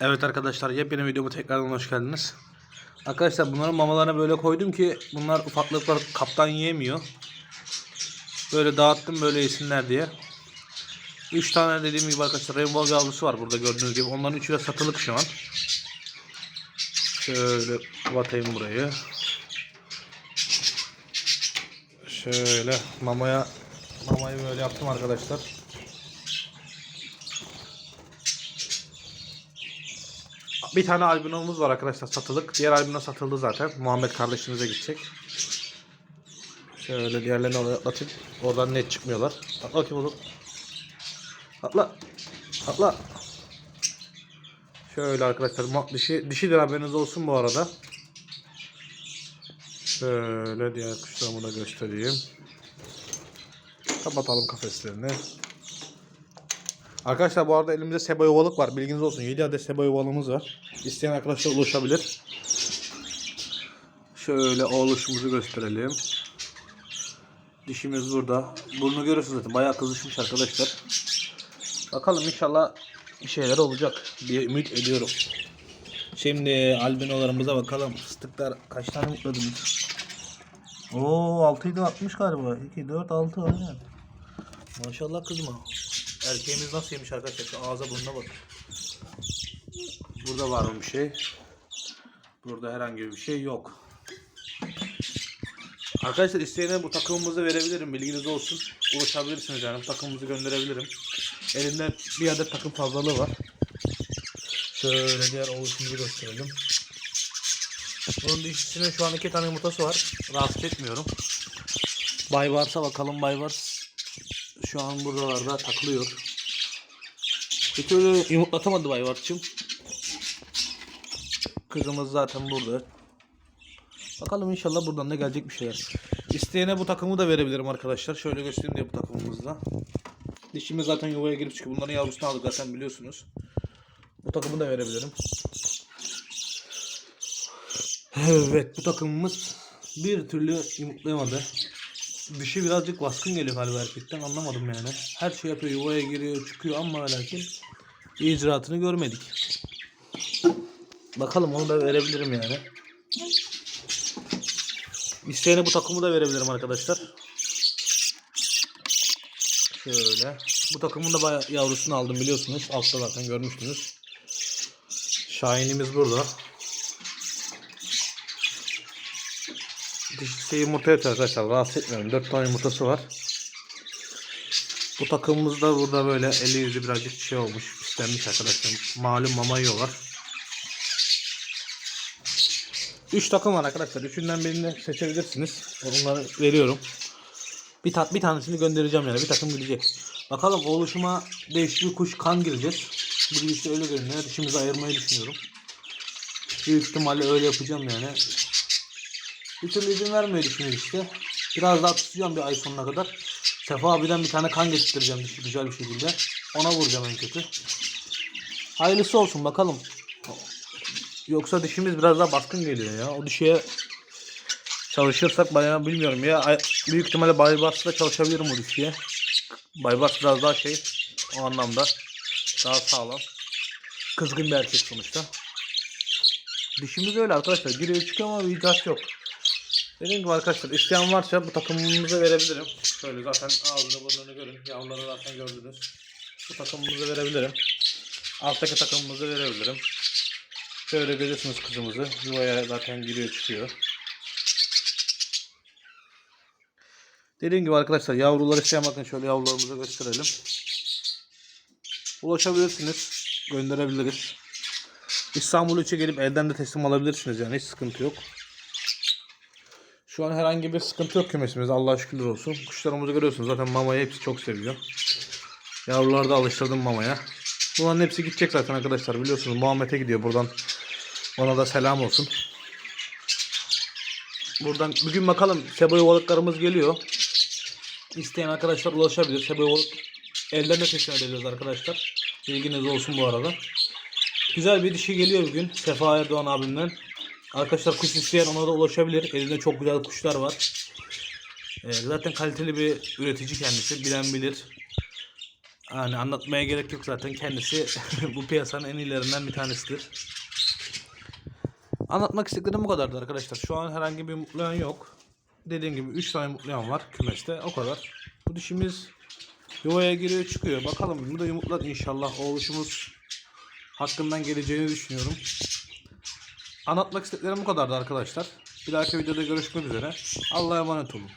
Evet arkadaşlar yepyeni videoma tekrardan hoş geldiniz. Arkadaşlar bunların mamalarına böyle koydum ki bunlar ufaklıklar kaptan yiyemiyor. Böyle dağıttım böyle yesinler diye. 3 tane dediğim gibi arkadaşlar rainbow yavrusu var burada gördüğünüz gibi. Onların üçü de satılık şu an. Şöyle batayım burayı. Şöyle mamaya mamayı böyle yaptım arkadaşlar. Bir tane albinomuz var arkadaşlar satılık. Diğer albino satıldı zaten. Muhammed kardeşimize gidecek. Şöyle diğerlerini oraya atayım. Oradan net çıkmıyorlar. Atla bakayım oğlum. Atla. Atla. Şöyle arkadaşlar dişi, dişidir haberiniz olsun bu arada. Şöyle diğer kuşlarımı da göstereyim. Kapatalım kafeslerini. Arkadaşlar bu arada elimizde seba yuvalık var. Bilginiz olsun. 7 adet seba yuvalığımız var. İsteyen arkadaşlar ulaşabilir. Şöyle oluşumuzu gösterelim. Dişimiz burada. Burnu görüyorsunuz zaten. Bayağı kızışmış arkadaşlar. Bakalım inşallah bir şeyler olacak diye ümit ediyorum. Şimdi albinolarımıza bakalım. Fıstıklar kaç tane mutladınız? Oo 6'ydı 60 galiba. 2, 4, 6 aynen. Maşallah kızma. Erkeğimiz nasıl yemiş arkadaşlar? Şu ağza burnuna bak. Burada var mı bir şey? Burada herhangi bir şey yok. Arkadaşlar isteyene bu takımımızı verebilirim. Bilginiz olsun. Ulaşabilirsiniz yani. Takımımızı gönderebilirim. Elimde bir adet takım fazlalığı var. Şöyle diğer oluşumuzu gösterelim. Bunun dişisinin şu an iki tane yumurtası var. Rahatsız etmiyorum. Bayvars'a bakalım. Baybars şu an buralarda takılıyor. Bir türlü yumurtlatamadı Bayvars'cığım. Kızımız zaten burada. Bakalım inşallah buradan da gelecek bir şeyler. İsteyene bu takımı da verebilirim arkadaşlar. Şöyle göstereyim diye bu takımımızda. Dişimiz zaten yuvaya girip çıkıyor. Bunların yavrusunu aldık zaten biliyorsunuz. Bu takımı da verebilirim. Evet bu takımımız bir türlü yumurtlayamadı. Dişi birazcık baskın geliyor galiba erkekten anlamadım yani. Her şey yapıyor yuvaya giriyor çıkıyor ama lakin icraatını görmedik. Bakalım onu da verebilirim yani. İsteyene bu takımı da verebilirim arkadaşlar. Şöyle. Bu takımın da bayağı yavrusunu aldım biliyorsunuz. Altta zaten görmüştünüz. Şahinimiz burada. Dişisi yumurta yatıyor arkadaşlar. Rahatsız etmiyorum. 4 tane yumurtası var. Bu takımımız da burada böyle eli yüzü birazcık şey olmuş. Pislenmiş arkadaşlar. Malum mama yiyorlar. 3 takım var arkadaşlar. Üçünden birini seçebilirsiniz. Onları veriyorum. Bir, ta- bir tanesini göndereceğim yani. Bir takım gidecek. Bakalım oluşuma değişik bir kuş kan gireceğiz. Bu gidişte öyle görünüyor. Dişimizi ayırmayı düşünüyorum. Büyük ihtimalle öyle yapacağım yani. Bir türlü izin vermiyor dişimiz işte. Biraz daha tutacağım bir ay sonuna kadar. Sefa abiden bir tane kan getireceğim dişi güzel bir şekilde. Ona vuracağım en kötü. Hayırlısı olsun bakalım. Yoksa dişimiz biraz daha baskın geliyor ya. O dişiye çalışırsak bayağı bilmiyorum ya. Büyük ihtimalle Baybars'la çalışabilirim o dişiye. Baybars biraz daha şey o anlamda daha sağlam. Kızgın bir erkek sonuçta. Dişimiz öyle arkadaşlar. Giriyor çıkıyor ama bir yok. Dediğim gibi arkadaşlar isteyen varsa bu takımımızı verebilirim. Şöyle zaten ağzını burnunu görün. Yavruları zaten gördünüz. Bu takımımızı verebilirim. Alttaki takımımızı verebilirim. Şöyle görüyorsunuz kızımızı. Yuvaya zaten giriyor çıkıyor. Dediğim gibi arkadaşlar yavruları isteyen bakın şöyle yavrularımızı gösterelim. Ulaşabilirsiniz. Gönderebiliriz. İstanbul gelip elden de teslim alabilirsiniz yani hiç sıkıntı yok. Şu an herhangi bir sıkıntı yok kümesimizde Allah'a şükürler olsun. Kuşlarımızı görüyorsunuz zaten mamayı hepsi çok seviyor. Yavruları da alıştırdım mamaya. Bunların hepsi gidecek zaten arkadaşlar biliyorsunuz Muhammed'e gidiyor buradan. Ona da selam olsun. Buradan bugün bakalım seba yuvalıklarımız geliyor. İsteyen arkadaşlar ulaşabilir. Seba yuvalık elden de teslim edeceğiz arkadaşlar. Bilginiz olsun bu arada. Güzel bir dişi geliyor bugün Sefa Erdoğan abimden. Arkadaşlar kuş isteyen ona da ulaşabilir. Elinde çok güzel kuşlar var. Ee, zaten kaliteli bir üretici kendisi. Bilen bilir. Yani anlatmaya gerek yok zaten. Kendisi bu piyasanın en iyilerinden bir tanesidir. Anlatmak istediklerim bu kadardı arkadaşlar. Şu an herhangi bir mutlayan yok. Dediğim gibi 3 tane mutlayan var kümeste. O kadar. Bu dişimiz yuvaya giriyor çıkıyor. Bakalım bunu da yumurtlar inşallah. O oluşumuz hakkından geleceğini düşünüyorum. Anlatmak istediklerim bu kadardı arkadaşlar. Bir dahaki videoda görüşmek üzere. Allah'a emanet olun.